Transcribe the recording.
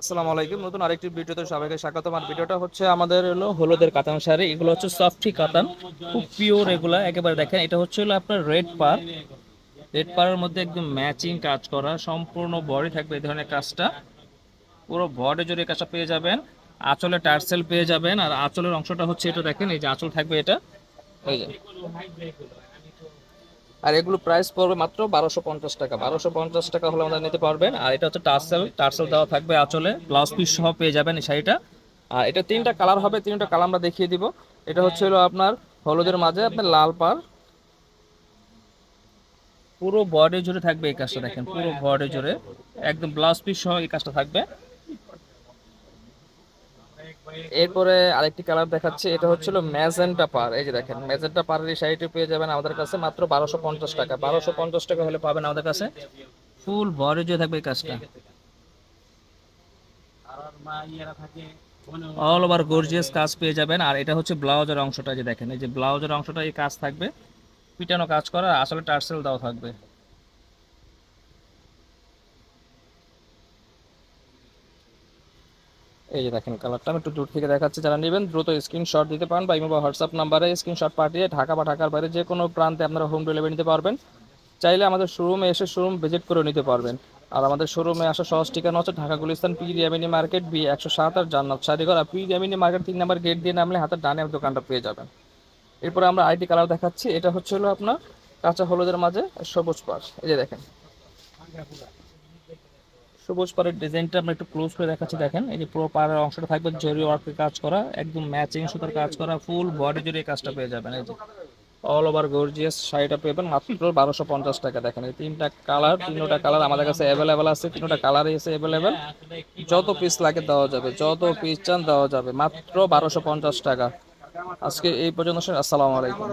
আসসালামু আলাইকুম। নতুন আরেকটি ভিডিওতে সবাইকে স্বাগতম। আর ভিডিওটা হচ্ছে আমাদের হলো হলুদের কাতান শাড়ি। এগুলো হচ্ছে সফটি কাতান, খুব পিওর এগুলা। একেবারে দেখেন, এটা হচ্ছে হলো আপনার রেড পার রেড পারের মধ্যে একদম ম্যাচিং কাজ করা, সম্পূর্ণ বডি থাকবে এই ধরনের কাজটা। পুরো বডি জুড়ে কাজটা পেয়ে যাবেন। আঁচলে টার্সেল পেয়ে যাবেন। আর আঁচলের অংশটা হচ্ছে এটা দেখেন, এই যে আঁচল থাকবে এটা। এই যে। আর এগুলো প্রাইস পড়বে মাত্র বারোশো পঞ্চাশ টাকা। বারোশো পঞ্চাশ টাকা হলে আমাদের নিতে পারবেন। আর এটা হচ্ছে টার্সেল। টার্সেল দেওয়া থাকবে আঁচলে। ব্লাউজ পিস সহ পেয়ে যাবেন এই শাড়িটা। আর এটা তিনটা কালার হবে, তিনটা কালার আমরা দেখিয়ে দিব। এটা হচ্ছে হলো আপনার হলুদের মাঝে, আপনার লাল পার। পুরো বডি জুড়ে থাকবে এই কাজটা দেখেন, পুরো বডি জুড়ে। একদম ব্লাউজ পিস সহ এই কাজটা থাকবে। এরপরে আরেকটি কালার দেখাচ্ছে, এটা হচ্ছিল ম্যাজেন্টা পার এই যে দেখেন ম্যাজেন্টা পারের এই শাড়িটি পেয়ে যাবেন আমাদের কাছে মাত্র বারোশো পঞ্চাশ টাকা। বারোশো পঞ্চাশ টাকা হলে পাবেন আমাদের কাছে ফুল বডি জুড়ে থাকবে এই কাজটা। অল ওভার গর্জিয়াস কাজ পেয়ে যাবেন। আর এটা হচ্ছে ব্লাউজের অংশটা যে দেখেন, এই যে ব্লাউজের অংশটা এই কাজ থাকবে। পিটানো কাজ করা আসলে টার্সেল দেওয়া থাকবে। এই যে দেখেন কালারটা, আমি একটু দূর থেকে দেখাচ্ছি। যারা নেবেন, দ্রুত স্ক্রিনশট দিতে পারেন বা ইমো বা হোয়াটসঅ্যাপ নাম্বারে স্ক্রিনশট পাঠিয়ে ঢাকা বা ঢাকার বাইরে যে কোনো প্রান্তে আপনারা হোম ডেলিভারি নিতে পারবেন। চাইলে আমাদের শোরুমে এসে শোরুম ভিজিট করে নিতে পারবেন। আর আমাদের শোরুমে আসা সহজ ঠিকানা হচ্ছে Dhaka Gulistan P রিয়ামিনি market, B একশো সাত আর জান্নাত শাড়িঘর আর পি রিয়ামিনি মার্কেট তিন নাম্বার গেট দিয়ে নামলে হাতের ডানে দোকানটা পেয়ে যাবেন। এরপরে আমরা আইটি কালার দেখাচ্ছি। এটা হচ্ছে হলো আপনার কাঁচা হলুদের মাঝে সবুজ পাশ এই যে দেখেন। সবুজ পাড়ের ডিজাইনটা আমরা একটু ক্লোজ করে দেখাচ্ছি, দেখেন। এই যে পুরো পাড়ের অংশটা থাকবে জরি ওয়ার্কের কাজ করা, একদম ম্যাচিং সুতার কাজ করা ফুল বডি এই কাজটা পেয়ে যাবেন। এই যে অল ওভার গর্জিয়াস শাড়িটা পেবেন মাত্র বারোশো পঞ্চাশ টাকা। দেখেন, এই তিনটা কালার তিনটা কালার আমাদের কাছে অ্যাভেলেবেল আছে, তিনটা কালারই আছে অ্যাভেলেবেল যত পিস লাগে দেওয়া যাবে, যত পিস চান দেওয়া যাবে, মাত্র বারোশো পঞ্চাশ টাকা। আজকে এই পর্যন্ত আসসালামু আলাইকুম।